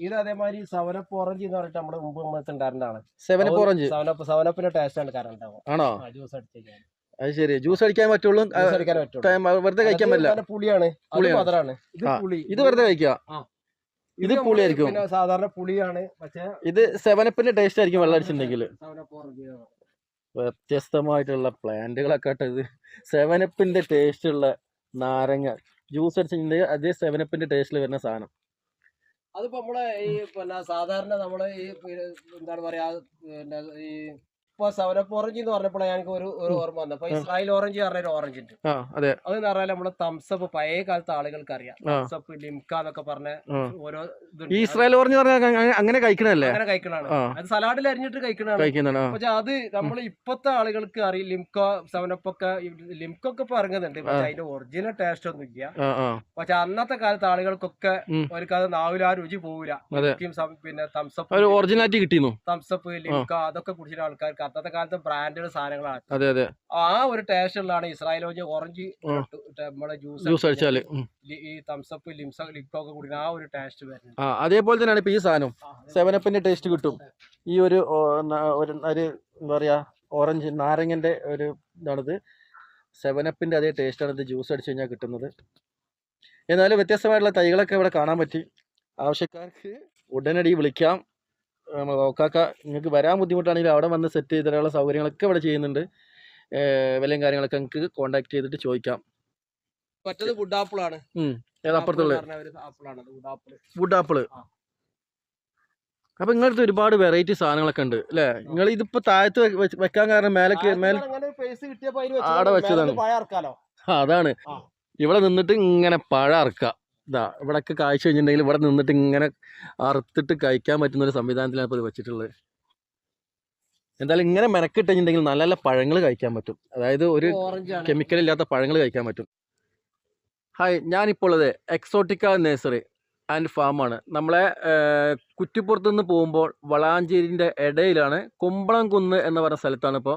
ഇത് അതേമാതിരി സവനപ്പ് ഓറഞ്ച് എന്ന് പറഞ്ഞിട്ട് നമ്മുടെ മുമ്പ് നമ്മൾക്ക് ഉണ്ടായിരുന്നതാണ് Seven Up orange Seven Up സവനപ്പിന്റെ taste ആണ് കാരണം ഉണ്ടാവും ആണോ? ജ്യൂസ് അടിച്ചേക്കാൻ അത് ശരി. ജ്യൂസ് അടിക്കാൻ പറ്റുള്ളൂ. വെറുതെ കഴിക്കാൻ പറ്റില്ല. പുളിയാണ്. ഇത് പുളി. ഇത് വെറുതെ കഴിക്കുക. ഇത് പുളിയായിരിക്കും. സാധാരണ പുളിയാണ്. പക്ഷേ ഇത് സെവനപ്പിന്റെ ടേസ്റ്റ് ആയിരിക്കും വെള്ളം അടിച്ചിട്ടുണ്ടെങ്കിൽ. വ്യത്യസ്തമായിട്ടുള്ള പ്ലാന്റുകളൊക്കെ ഇത് സെവനപ്പിന്റെ ടേസ്റ്റ് ഉള്ള നാരങ്ങ ജ്യൂസ് അടിച്ചിട്ടുണ്ടെങ്കിൽ അതേ സെവനപ്പിന്റെ ടേസ്റ്റിൽ വരുന്ന സാധനം. അതിപ്പോ നമ്മളെ ഈ പിന്നെ സാധാരണ നമ്മളെ ഈ എന്താണ് പറയാ പിന്നെ ഈ ഇപ്പൊ സവനപ്പ് ഓറഞ്ച് എന്ന് പറഞ്ഞപ്പോഴാണ് ഞങ്ങൾക്ക് ഒരു ഒരു ഓർമ്മ വന്നത്. അപ്പൊ ഇസ്രായേൽ ഓറഞ്ച് പറഞ്ഞ ഒരു ഓറഞ്ച് ഉണ്ട് അതെ. അതെന്ന് പറഞ്ഞാൽ നമ്മൾ തംസപ്പ് പഴയ കാലത്ത് ആളുകൾക്ക് അറിയാം. തംസപ്പ് ലിംക എന്നൊക്കെ പറഞ്ഞ ഓരോ. ഈ ഇസ്രായേൽ ഓറഞ്ച് അങ്ങനെ കഴിക്കണല്ലേ അങ്ങനെ കഴിക്കണാണ് അത് സലാഡിൽ അരിഞ്ഞിട്ട് കഴിക്കണാണ് പക്ഷെ അത് നമ്മൾ ഇപ്പത്തെ ആളുകൾക്ക് അറിയാം. ലിംക സെവനപ്പൊക്കെ ലിംകോ ഒക്കെ ഇപ്പൊ ഇറങ്ങുന്നുണ്ട്. പക്ഷെ അതിന്റെ ഒറിജിനൽ ടേസ്റ്റ് ഒന്നും ഇല്ല. പക്ഷെ അന്നത്തെ കാലത്ത് ആളുകൾക്കൊക്കെ. അവർക്ക് അത് നാവിൽ ആ രുചി പോവില്ല പിന്നെ തംസപ്പ് ഒറിജിനാലിറ്റി കിട്ടിയിരുന്നു തംസപ്പ് ലിംക അതൊക്കെ കുടിച്ചിട്ട് ആൾക്കാർക്ക് അന്നത്തെ കാലത്ത് ബ്രാൻഡഡ് സാധനങ്ങളാണ്. അതെ അതെ. ആ ഒരു ടേസ്റ്റ് ഉള്ളതാണ് ഇസ്രായേൽ ഓറഞ്ച് ആ. നമ്മളെ ജ്യൂസ് ജ്യൂസ് അടിച്ചാൽ. ഈ തംസപ്പ് ലിംസ ലിംക ഒക്കെ കുടിക്കുന്ന ആ ഒരു ടേസ്റ്റ് വരുന്നത്. അതേപോലെ തന്നെയാണ് ഇപ്പൊ ഈ സാധനം. സെവനപ്പിന്റെ ടേസ്റ്റ് കിട്ടും. ഈ ഒരു ഒരു ഒരു എന്താ പറയാ ഓറഞ്ച് നാരങ്ങന്റെ ഒരു ഇതാണിത്. സെവനപ്പിന്റെ അതേ ടേസ്റ്റ് ആണ് ഇത് ജ്യൂസ് അടിച്ചു കഴിഞ്ഞാൽ കിട്ടുന്നത്. എന്നാലും വ്യത്യസ്തമായിട്ടുള്ള തൈകളൊക്കെ ഇവിടെ കാണാൻ പറ്റി. ആവശ്യക്കാർക്ക് ഉടനടി വിളിക്കാം. നമ്മൾ നോക്കാക്ക. നിങ്ങൾക്ക് വരാൻ ബുദ്ധിമുട്ടാണെങ്കിൽ അവിടെ വന്ന് സെറ്റ് ചെയ്ത് തരാനുള്ള സൗകര്യങ്ങളൊക്കെ ഇവിടെ ചെയ്യുന്നുണ്ട്. വിലയും കാര്യങ്ങളൊക്കെ നിങ്ങൾക്ക് കോൺടാക്ട് ചെയ്തിട്ട് ചോദിക്കാം. മറ്റത് വുഡ് ഏത് അപ്പുറത്തുള്ള വുഡ് ആപ്പിൾ. അപ്പൊ ഇങ്ങനത്തെ ഒരുപാട് വെറൈറ്റി സാധനങ്ങളൊക്കെ ഉണ്ട് അല്ലേ? നിങ്ങൾ ഇതിപ്പോ താഴത്ത് വെക്കാൻ കാരണം മേലക്ക് ആടെ വെച്ചതാണ്. അതാണ്. ഇവിടെ നിന്നിട്ട് ഇങ്ങനെ പഴ അറുക്കുക ഇതാ ഇവിടൊക്കെ കാഴ്ച കഴിഞ്ഞിട്ടുണ്ടെങ്കിൽ ഇവിടെ നിന്നിട്ട് ഇങ്ങനെ അറുത്തിട്ട് കഴിക്കാൻ പറ്റുന്ന ഒരു സംവിധാനത്തിലാണ് ഇപ്പോൾ ഇത് വെച്ചിട്ടുള്ളത്. എന്തായാലും ഇങ്ങനെ മെനക്കിട്ടുണ്ടെങ്കിൽ നല്ല നല്ല പഴങ്ങൾ കഴിക്കാൻ പറ്റും. അതായത് ഒരു കെമിക്കൽ ഇല്ലാത്ത പഴങ്ങൾ കഴിക്കാൻ പറ്റും. ഹായ് ഞാനിപ്പോൾ ഉള്ളത് എക്സോട്ടിക്ക നേഴ്സറി ആൻഡ് ഫാമാണ് നമ്മളെ കുറ്റിപ്പുറത്ത് നിന്ന് പോകുമ്പോൾ വളാഞ്ചേരിന്റെ ഇടയിലാണ് കുമ്പളം കുന്ന് എന്ന് പറഞ്ഞ സ്ഥലത്താണ് ഇപ്പോൾ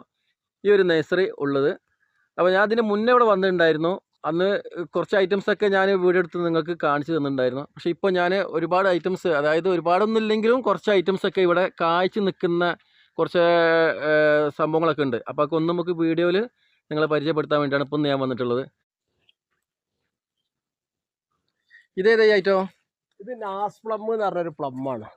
ഈ ഒരു നേഴ്സറി ഉള്ളത്. അപ്പോൾ ഞാൻ അതിന് മുന്നേ ഇവിടെ വന്നിട്ടുണ്ടായിരുന്നു. അന്ന് കുറച്ച് ഐറ്റംസ് ഒക്കെ ഞാൻ വീഡിയോ എടുത്ത് നിങ്ങൾക്ക് കാണിച്ചു തന്നിട്ടുണ്ടായിരുന്നു. പക്ഷെ ഇപ്പോൾ ഞാൻ ഒരുപാട് ഐറ്റംസ് അതായത് ഒരുപാടൊന്നും ഇല്ലെങ്കിലും കുറച്ച് ഐറ്റംസ് ഒക്കെ ഇവിടെ കായ്ച്ചു നിൽക്കുന്ന കുറച്ച് സംഭവങ്ങളൊക്കെ ഉണ്ട്. അപ്പോൾ അതൊക്കെ ഒന്ന് നമുക്ക് വീഡിയോയിൽ നിങ്ങളെ പരിചയപ്പെടുത്താൻ വേണ്ടിയാണ് ഇപ്പം ഞാൻ വന്നിട്ടുള്ളത്. ഇതേതായി ഐറ്റോ ഇത് നാസ് പ്ലം എന്ന് പറഞ്ഞൊരു പ്ലം ആണ്.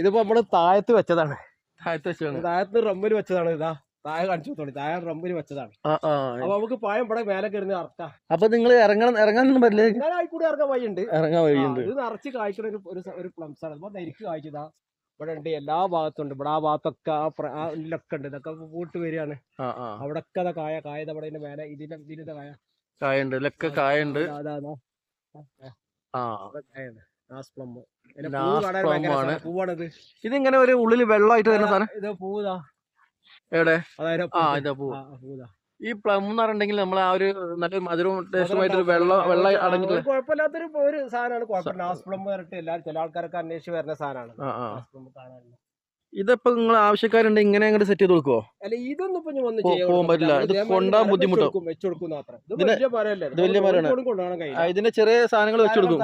ഇതിപ്പോ നമ്മൾ താഴത്ത് വെച്ചതാണ്. താഴത്ത് വെച്ചതാണ്. താഴത്ത് റമ്മിൽ വെച്ചതാണ് ഇതാ. താഴെ കാണിച്ചു കൊടുത്തോളി. താഴെ റമ്പിൽ വെച്ചതാണ്. അപ്പൊ നമുക്ക് പായം ഇവിടെ മേലെ കയറുന്ന അറക്കാം അപ്പൊ നിങ്ങൾ ഇറങ്ങണം ഇറങ്ങാനൊന്നും പറ്റില്ല. ഞാൻ ആയിക്കൂടി ഇറങ്ങാൻ വഴിയുണ്ട്. ഇറങ്ങാൻ വഴിയുണ്ട്. ഇത് നിറച്ച് കായ്ക്കണ ഒരു ഒരു പ്ലംസ് ആണ്. അപ്പൊ നെരിക്ക് കായ്ച്ചതാ. ഇവിടെ ഉണ്ട് എല്ലാ ഭാഗത്തും ഉണ്ട്. ഇവിടെ ആ ഭാഗത്തൊക്കെ ആ ഉള്ളിലൊക്കെ ഉണ്ട്. ഇതൊക്കെ പൂട്ട് വരികയാണ്. അവിടെ ഒക്കെ കായ കായ അവിടെ ഇതിന്റെ മേലെ ഇതിന്റെ ഇതിന്റെ കായ. കായുണ്ട് ഇതിലൊക്കെ കായുണ്ട്. അതാണോ അതാ, അതാ. ആ. ഇവിടെ കായുണ്ട്. നാസ് പ്ലം. ഇതിന്റെ നാസ് പൂവ് കാണാൻ ഭയങ്കര പ്ലം ആണ്. ഇതിങ്ങനെ ഒരു ഉള്ളിൽ വെള്ളമായിട്ട് വരുന്ന സാധനം. ഇത് പൂതാ എവിടെ? ആ ഇതാ പൂ. ഈ പ്ലം എന്ന് പറഞ്ഞിട്ടുണ്ടെങ്കിൽ നമ്മൾ ആ ഒരു നല്ല മധുരവും ടേസ്റ്റുമായിട്ട് ഒരു വെള്ളം വെള്ളം അടങ്ങിയിട്ടുള്ള ഒരു കുഴപ്പമില്ലാത്തൊരു ഒരു സാധനമാണ്. കുഴപ്പമില്ല. നാസ് പ്ലം പറഞ്ഞിട്ട് എല്ലാവരും ചില ആൾക്കാരൊക്കെ അന്വേഷിച്ച് വരുന്ന സാധനമാണ്. ഇതിപ്പോ നിങ്ങൾ ആവശ്യക്കാരുണ്ട് ഇങ്ങനെ അങ്ങോട്ട് സെറ്റ് ചെയ്ത് കൊടുക്കുവോ? അല്ല ഇതൊന്നും ഇപ്പൊ പോകാൻ പറ്റില്ല. ഇത് കൊണ്ടാ. ഇതിന് വലിയ മരമാണ്. ഇതിന്റെ ചെറിയ സാധനങ്ങൾ വെച്ച് കൊടുക്കും.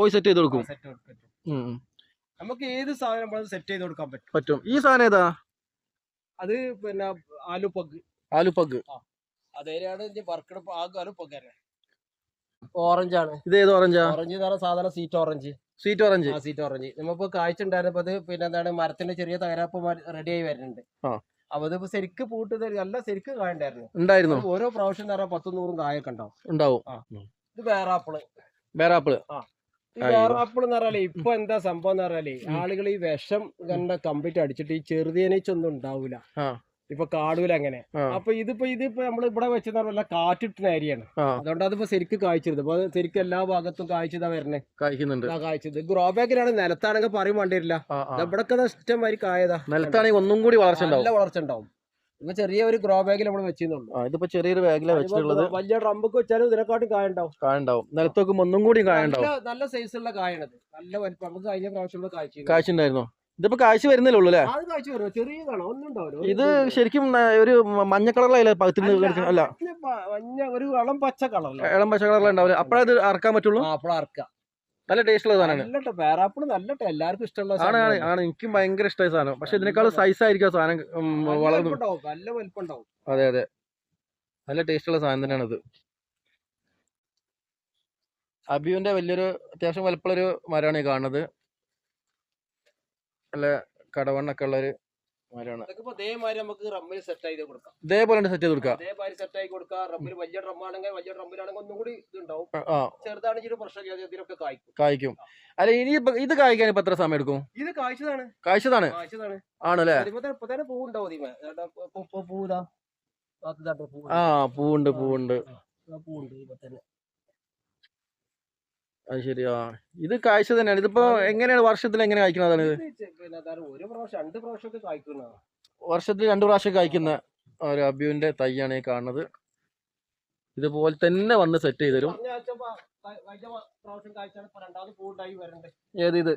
പോയി സെറ്റ് ചെയ്ത് കൊടുക്കും. നമുക്ക് ഏത് സാധനം സെറ്റ് ചെയ്ത് കൊടുക്കാൻ പറ്റും. പറ്റും. ഈ സാധനം ഏതാ? അത് പിന്നെ ആലു പഗ്. ആലു ആലുപ്പഗ് അതേലാണ് വർക്കട ആലു പഗ് ഓറഞ്ച് ആണ് ഇത് ഏത് ഓറഞ്ച്? ഓറഞ്ച് എന്ന് പറഞ്ഞാൽ സാധാരണ സീറ്റ് ഓറഞ്ച് സീറ്റ് ഓറഞ്ച് ആ സീറ്റ് ഓറഞ്ച് നമ്മളിപ്പോ കാഴ്ച ഉണ്ടായിരുന്നപ്പോ അത് പിന്നെ എന്താണ് മരത്തിന്റെ ചെറിയ തകരാപ്പ് റെഡി ആയി വരുന്നുണ്ട്. ആ. അപ്പൊ അതിപ്പോ ശരിക്ക് പൂട്ട് തരും നല്ല ശരിക്ക് കായ ഉണ്ടായിരുന്നു. ഓരോ പ്രാവശ്യം എന്ന് പറഞ്ഞാൽ പത്തും നൂറും കായൊക്കെ ഉണ്ടാവും. ഉണ്ടാവും. ഇത് വേറാപ്പിൾ വേറാപ്പിൾ ഈ വേറാപ്പിൾ എന്ന് പറഞ്ഞാലേ ഇപ്പൊ എന്താ സംഭവം എന്ന് പറഞ്ഞാലേ ആളുകൾ ഈ വിഷം കണ്ട കംപ്ലീറ്റ് അടിച്ചിട്ട് ഈ ചെറുതേനീച്ചൊന്നും ഉണ്ടാവൂല. ഇപ്പൊ കാടൂല അങ്ങനെ. അപ്പൊ ഇതിപ്പോ ഇതിപ്പോ നമ്മൾ ഇവിടെ വെച്ചെന്ന് പറഞ്ഞാൽ കാറ്റിട്ടുന്ന ഏരിയയാണ് അതുകൊണ്ട് അതിപ്പോ ശരിക്ക് കായ്ച്ചിരുന്നത് അപ്പൊ ശരിക്കും എല്ലാ ഭാഗത്തും കായ്ച്ചതാ വരണേ. കഴിക്കുന്നുണ്ട് കാഴ്ചത് കായ്ച്ചത് ഗ്രോ ബാഗിലാണ് നിലത്താണെങ്കിൽ പറയും വേണ്ടിയില്ല ഇവിടെ ഇഷ്ടം മാതിരി കായതാ. നിലത്താണെങ്കിൽ ഒന്നും കൂടി വളർച്ച ഉണ്ടാവും. നല്ല വളർച്ച ഉണ്ടാവും. ഇപ്പൊ ചെറിയ ഒരു ഗ്രോ ബാഗിൽ നമ്മൾ വെച്ചിരുന്നുണ്ട്. ഇതിപ്പോ ചെറിയൊരു ബാഗിലാണ് വെച്ചിട്ടുള്ളത്. വലിയ ഡ്രമ്പൊക്കെ വെച്ചാലും ഇതിനെക്കാട്ടും കായ ഉണ്ടാവും കായ ഉണ്ടാവും നിലത്ത് നോക്കുമ്പോ ഒന്നും കൂടി കായ ഉണ്ടാവും നല്ല സൈസ് ഉള്ള കായാണത്. നല്ല വലിപ്പം. നമുക്ക് കഴിഞ്ഞ പ്രാവശ്യം കാഴ്ച കാഴ്ച ഉണ്ടായിരുന്നു ഇതിപ്പോ കാഴ്ച വരുന്നില്ലേ ഉള്ളൂ അല്ലേ? ഇത് ശരിക്കും ഒരു മഞ്ഞ കളറിലല്ലേ പകത്തിന് അല്ല മഞ്ഞ ഒരു ഇളം പച്ച കളർ ഇളം പച്ച കളറിലുണ്ടാവില്ല അപ്പോഴത് അറക്കാൻ പറ്റുള്ളൂ? അറക്ക. നല്ല ടേസ്റ്റ് ഉള്ള സാധനമാണ്. പേരാപ്പിൾ നല്ല എല്ലാവർക്കും ഇഷ്ടമുള്ള ആണ് ആണ്. ആണ്. എനിക്കും ഭയങ്കര ഇഷ്ടമായ സാധനം. പക്ഷെ ഇതിനേക്കാളും സൈസ് ആയിരിക്കും സാധനം വളർന്നു നല്ല വലിപ്പം ഉണ്ടാവും അതെ അതെ. നല്ല ടേസ്റ്റ് ഉള്ള സാധനം തന്നെയാണ് ഇത് അബിയുവിന്റെ വലിയൊരു അത്യാവശ്യം വലിപ്പമുള്ളൊരു മരമാണ് ഈ കാണുന്നത്. നല്ല കടവണ്ണൊക്കെ ഉള്ള നമുക്ക് റമ്മിൽ സെറ്റ് ചെയ്ത് കൊടുക്കാം. ഇതേപോലെ സെറ്റ് ചെയ്ത് കൊടുക്കാം. അതേമാതിരി സെറ്റ് ആയി കൊടുക്കാം. റമ്മിൽ വലിയ ഡ്രമ്മാണെങ്കിൽ വലിയ ഡ്രമ്മിലാണെങ്കിൽ ഒന്നും കൂടി ഇതുണ്ടാവും. ആ, ആ. ചെറുതാണെങ്കിൽ പ്രശ്നമില്ല ഇതിനൊക്കെ കായ്ക്കും. കായ്ക്കും. അല്ല ഇനി ഇത് കായ്ക്കാൻ ഇപ്പൊ എത്ര സമയം എടുക്കും ഇത് കായ്ച്ചതാണ് കായ്ച്ചതാണ് ആണല്ലേ? ഇപ്പൊ തന്നെ- പൂവുണ്ടാവും പൂതാ. ആ പൂവുണ്ട്. പൂവുണ്ട് പൂവുണ്ട്. ഇപ്പൊ തന്നെ. അത് ശരിയാ ഇത് കാഴ്ച തന്നെയാണ്. ഇതിപ്പോ എങ്ങനെയാണ് വർഷത്തിൽ എങ്ങനെ കായ്ക്കുന്നതാണ് ഇത് ഒരു പ്രാവശ്യം രണ്ട് വർഷത്തിൽ രണ്ടു പ്രാവശ്യം കായ്ക്കുന്ന ഒരു അബ്യുവിന്റെ തൈയാണ് ഈ കാണുന്നത്. ഇതുപോലെ തന്നെ വന്ന് സെറ്റ് ചെയ്ത് തരും. ഏത് ഇത്.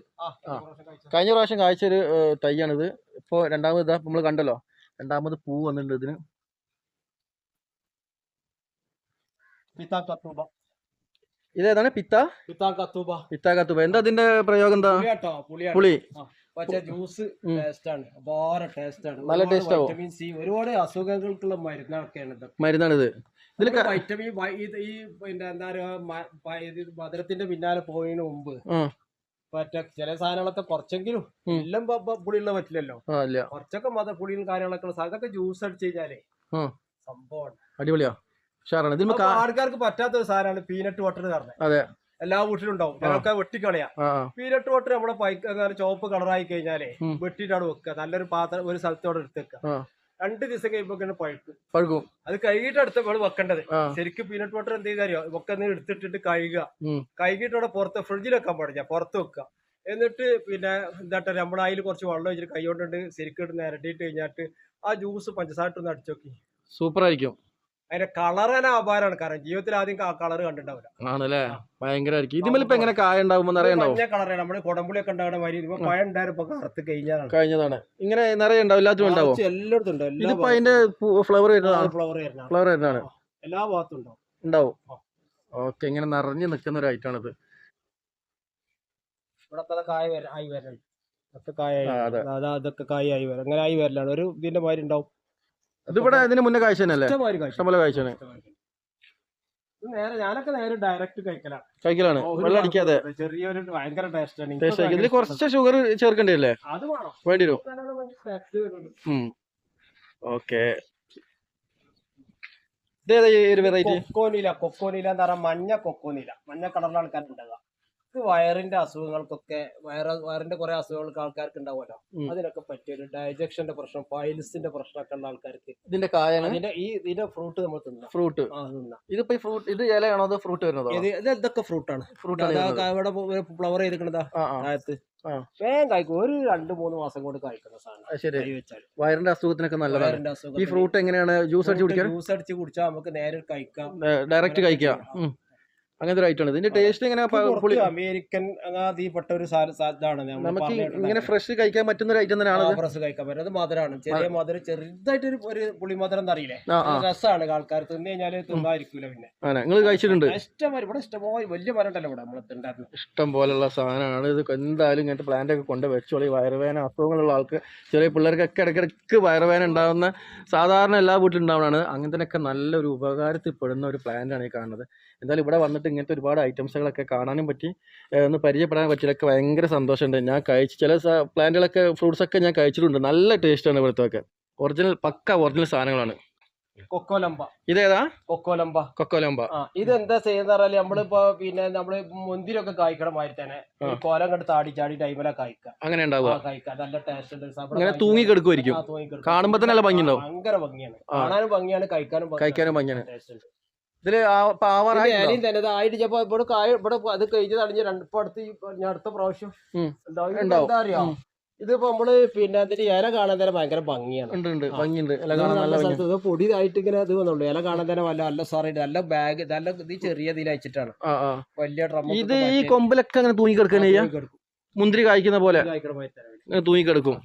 കഴിഞ്ഞ പ്രാവശ്യം കായ്ച്ച. കായ്ച്ച ഒരു തൈയാണിത്. ഇപ്പൊ രണ്ടാമത് ഇതാ നമ്മൾ കണ്ടല്ലോ. രണ്ടാമത് പൂ വന്നിട്ടുണ്ട് ഇതിന്. ഇതേതാണ് പിത്ത? പിത്താക്കത്തൂബ പിത്താകത്തുബ എന്താ അതിന്റെ പ്രയോഗം എന്താ? പുളി. നല്ല ജ്യൂസ് ടേസ്റ്റാണ്. ടേസ്റ്റ് ആവും അപാര ടേസ്റ്റ് നല്ല taste വൈറ്റമിൻ സി ഒരുപാട് അസുഖങ്ങൾക്കുള്ള മരുന്നൊക്കെയാണ് ഇത് മരുന്നാണിത് വൈറ്റമിൻ ഈ പിന്നെ എന്താ പറയുക മധുരത്തിന്റെ പിന്നാലെ പോയതിന് മുമ്പ് മറ്റേ ചില സാധനങ്ങളൊക്കെ കുറച്ചെങ്കിലും എല്ലാം പുളിയുള്ള പറ്റില്ലല്ലോ. കുറച്ചൊക്കെ മത പുളിയും കാര്യങ്ങളൊക്കെ അതൊക്കെ ജ്യൂസ് അടിച്ചു കഴിഞ്ഞാലേ സംഭവം സംഭവമാണ്. അടിപൊളിയാ. ഉഷാറാണ്. ഇതിന് അപ്പൊ ആൾക്കാർക്ക് പറ്റാത്ത ഒരു സാധനമാണ് പീനട്ട് വാട്ടർ പറഞ്ഞത്. അതെ. എല്ലാ വീട്ടിലും ഉണ്ടാവും. ആൾക്കാർ വെട്ടിക്കളയാ. ആ. പീനട്ട് വാട്ടർ നമ്മുടെ പൈക്ക് ചുവപ്പ് കളറായി കഴിഞ്ഞാലേ ഉം. വെട്ടിയിട്ടാണ് വെക്കുക. നല്ലൊരു പാത്രം ഒരു സ്ഥലത്തോടെ എടുത്ത് വെക്കുക. ആ. രണ്ട് ദിവസം കഴിയുമ്പോ പഴുക്കും. പഴുക്കും. അത് കഴുകിയിട്ട് അടുത്ത നമ്മൾ വെക്കേണ്ടത്. ശരിക്കും പീനട്ട് വാട്ടർ എന്ത് ചെയ്താലോ ഒക്കെ ഒന്ന് എടുത്തിട്ടിട്ട് കഴുകുക. കഴുകിയിട്ട് അവിടെ പുറത്ത് ഫ്രിഡ്ജിൽ വെക്കാൻ പാടില്ല. പുറത്ത് വെക്കുക. എന്നിട്ട് പിന്നെ എന്താട്ടെ നമ്മുടെ അതിൽ കുറച്ച് വെള്ളം വെച്ചിട്ട് കൈ കൊണ്ടിട്ട് ശരിക്കും നിരട്ടിയിട്ട് കഴിഞ്ഞിട്ട് ആ ജ്യൂസ് പഞ്ചസാര ഇട്ടൊന്ന് അടിച്ചു നോക്കി. സൂപ്പർ ആയിരിക്കും അതിന്റെ കളർ തന്നെ അപാരമാണ് കാരണം ജീവിതത്തിൽ ആദ്യം കളർ കണ്ടിട്ടുണ്ടാവില്ല. ആണല്ലേ? ഭയങ്കരമായിരിക്കും. ഇതിമേൽ ഇപ്പൊ എങ്ങനെ കായ മഞ്ഞ കളറാണ് നമ്മുടെ മാതിരി ഉണ്ടായിരുന്നപ്പോ കറുത്ത് കഴിഞ്ഞതാണ്. ഇങ്ങനെ നിറയെ ഉണ്ടാവും. ഉണ്ടാവും? എല്ലായിടത്തും ഇതിപ്പോ അതിന്റെ ഫ്ലവർ വരുന്നതാണ്? ഫ്ലവർ വരുന്ന ഫ്ലവർ വരുന്നതാണ്. എല്ലാ ഭാഗത്തും ഉണ്ടാവും. ഉണ്ടാവും. ഓക്കെ ഇങ്ങനെ നിറഞ്ഞു നിൽക്കുന്ന ഒരു ഐറ്റം ആണിത്. ഇവിടെ കായ വര ആയി വരണം കായ അതൊക്കെ കായ ആയി വരും അങ്ങനെ ആയി വരലാണ്. ഒരു ഇതിന്റെ മാതിരി ഉണ്ടാവും. ഇതിവിടെ ഇതിന് മുന്നേ കാഴ്ച തന്നെയല്ലേ? അല്ലേ കാഴ്ച. ഇഷ്ടംപോലെ കാഴ്ചയാണ് ഇത് നേരെ ഞാനൊക്കെ നേരെ ഡയറക്റ്റ് കഴിക്കലാണ്. കഴിക്കലാണ്. വെള്ളം അടിക്കാതെ. ചെറിയൊരു ഭയങ്കര ടേസ്റ്റ് ആണ്. ടേസ്റ്റ് ആക്കി ഇതിൽ കുറച്ച് ഷുഗർ ചേർക്കേണ്ടി അല്ലേ അത് വേണം. വേണ്ടി വരും. ഓക്കെ. ഇതേതാ ഈ ഒരു വെറൈറ്റി കൊക്കോനില കൊക്കോനില എന്ന് പറഞ്ഞാൽ മഞ്ഞ കൊക്കോനില. മഞ്ഞ കളറിലാണ് ആൾക്കാരുണ്ടാവുക. വയറിന്റെ അസുഖങ്ങൾക്കൊക്കെ വയറ വയറിന്റെ കുറെ അസുഖങ്ങൾക്ക് ആൾക്കാർക്ക് ഉണ്ടാവുമല്ലോ. അതിനൊക്കെ പറ്റിയൊരു ഡൈജക്ഷന്റെ പ്രശ്നം പൈൽസിന്റെ പ്രശ്നമൊക്കെ ഉള്ള ആൾക്കാർക്ക് ഇതിന്റെ കായാണ് അതിന്റെ ഈ ഇതിന്റെ ഫ്രൂട്ട് നമ്മൾ തിന്നാം. ഫ്രൂട്ട്. ഇതിപ്പോ ഫ്രൂട്ട് ഇത് ഇലയാണോ അത് ഫ്രൂട്ട് വരുന്നതോ? ഇത് ഇത് ഇതൊക്കെ ഫ്രൂട്ടാണ്. ഫ്രൂട്ട് ഇവിടെ ഫ്ലവർ ചെയ്തിരിക്കണതാ താഴത്ത്. വേഗം കായ്ക്കും. ഒരു രണ്ട് മൂന്ന് മാസം കൊണ്ട് കായ്ക്കുന്ന സാധനം വയറിന്റെ അസുഖത്തിനൊക്കെ നല്ലതാണ്. ഈ ഫ്രൂട്ട് എങ്ങനെയാണ്? ജ്യൂസ് അടിച്ച് കുടിക്കാം ജ്യൂസ് അടിച്ച് കുടിച്ചാൽ നമുക്ക് നേരെ കഴിക്കാം. ഡയറക്റ്റ് കഴിക്കുക ഉം. അങ്ങനത്തെ ഒരു ഐറ്റം ആണ് ഇതിന്റെ ടേസ്റ്റ് ഇങ്ങനെ പുളി അമേരിക്കൻ അതിൽപ്പെട്ട ഒരു ഇതാണ്. നമുക്ക് ഇങ്ങനെ ഫ്രഷ് കഴിക്കാൻ പറ്റുന്ന ഒരു ഐറ്റം തന്നെയാണ് ഫ്രഷ് കഴിക്കാൻ പറ്റും. അത് മധുരമാണ് ചെറിയ മധുരം ചെറുതായിട്ട് ഒരു പുളിമധുരം എന്നറിയില്ലേ? ആ ആ. രസമാണ് ആൾക്കാർ തിന്നു കഴിഞ്ഞാൽ തിന്നായിരിക്കൂല പിന്നെ. നിങ്ങൾ കഴിച്ചിട്ടുണ്ട്? ഇഷ്ടമായി ഇവിടെ ഇഷ്ടമായി വലിയ മരം ഉണ്ടല്ലോ ഇവിടെ തിണ്ടായിരുന്നു ഇഷ്ടം പോലുള്ള സാധനമാണ് ഇത്. എന്തായാലും ഇങ്ങനത്തെ പ്ലാന്റ് ഒക്കെ കൊണ്ട് വെച്ചോളി വയറുവേന അസുഖങ്ങളുള്ള ആൾക്ക് ചെറിയ പിള്ളേർക്കൊക്കെ ഇടയ്ക്കിടയ്ക്ക് വയറുവേന ഉണ്ടാകുന്ന സാധാരണ എല്ലാ വീട്ടിലും ഉണ്ടാവുന്നതാണ്. ഒക്കെ നല്ലൊരു ഉപകാരത്തിൽ പെടുന്ന ഒരു പ്ലാന്റ് ആണ് ഈ കാണുന്നത്. എന്തായാലും ഇവിടെ വന്നിട്ട് ഇങ്ങനത്തെ ഒരുപാട് ഐറ്റംസുകളൊക്കെ കാണാനും പറ്റി. ഒന്ന് പരിചയപ്പെടാൻ പറ്റിയതൊക്കെ ഭയങ്കര സന്തോഷമുണ്ട്. ഞാൻ കഴിച്ച് ചില പ്ലാന്റുകളൊക്കെ ഫ്രൂട്ട്സ് ഒക്കെ ഞാൻ കഴിച്ചിട്ടുണ്ട്. നല്ല ടേസ്റ്റാണ് ഇവിടുത്തെ ഒക്കെ ഒറിജിനൽ പക്ക ഒറിജിനൽ സാധനങ്ങളാണ്. കൊക്കോലമ്പ ഇതേതാ? കൊക്കോലമ്പ കൊക്കോലമ്പ ഇത് എന്താ ചെയ്യുന്ന പറഞ്ഞാൽ നമ്മളിപ്പോ പിന്നെ നമ്മൾ മുന്തിരിയൊക്കെ കായ്ക്കണ മാതിരി തന്നെ. കോലം കണ്ട് താടി ചാടി ടൈമിലെ കായ്ക്കാം. അങ്ങനെ ഉണ്ടാവുക. കായ്ക്കാം. നല്ല ടേസ്റ്റ് അങ്ങനെ തൂങ്ങി കിടക്കുമായിരിക്കും കാണുമ്പോ തന്നെ നല്ല ഭംഗിയുണ്ടാവും. ഭയങ്കര ഭംഗിയാണ്. കാണാനും ഭംഗിയാണ് കഴിക്കാനും. കഴിക്കാനും ഭംഗിയാണ്. ടേസ്റ്റ് ഉണ്ട്. ഇതിൽ ആ- ഇപ്പൊ ആവാറായി ഇതിന്റെ തന്നെ ഇത് ആയിട്ട് ഇവിടെ കായ ഇവിടെ അത് കഴിഞ്ഞ് തടഞ്ഞ് രണ്ട് ഇപ്പൊ അടുത്ത് ഞാൻ അടുത്ത പ്രാവശ്യം. എന്താ അറിയോ. ഇതിപ്പോ നമ്മൾ പിന്നെ അതിന്റെ ഇല കാണാൻ തന്നെ ഭയങ്കര ഭംഗിയാണ്. ഉണ്ട് ഉണ്ട്. ഭംഗിയുണ്ട്. എല്ലാം കാണാൻ നല്ല നല്ല ഭംഗി ഇത് പൊടി ആയിട്ട് ഇങ്ങനെ ഇത് വന്നുള്ളൂ ഇല കാണാൻ തന്നെ വല്ല നല്ല സാറായിട്ട് നല്ല ബാഗ് നല്ല ഇത് ചെറിയ ഇതിൽ അയച്ചിട്ടാണ്. വലിയ ഡ്രം ഇത് ഈ കൊമ്പിലൊക്കെ അങ്ങനെ തൂങ്ങി കിടക്കുന്ന മുന്തിരി കായ്ക്കുന്ന പോലെ? തൂങ്ങി കിടക്കും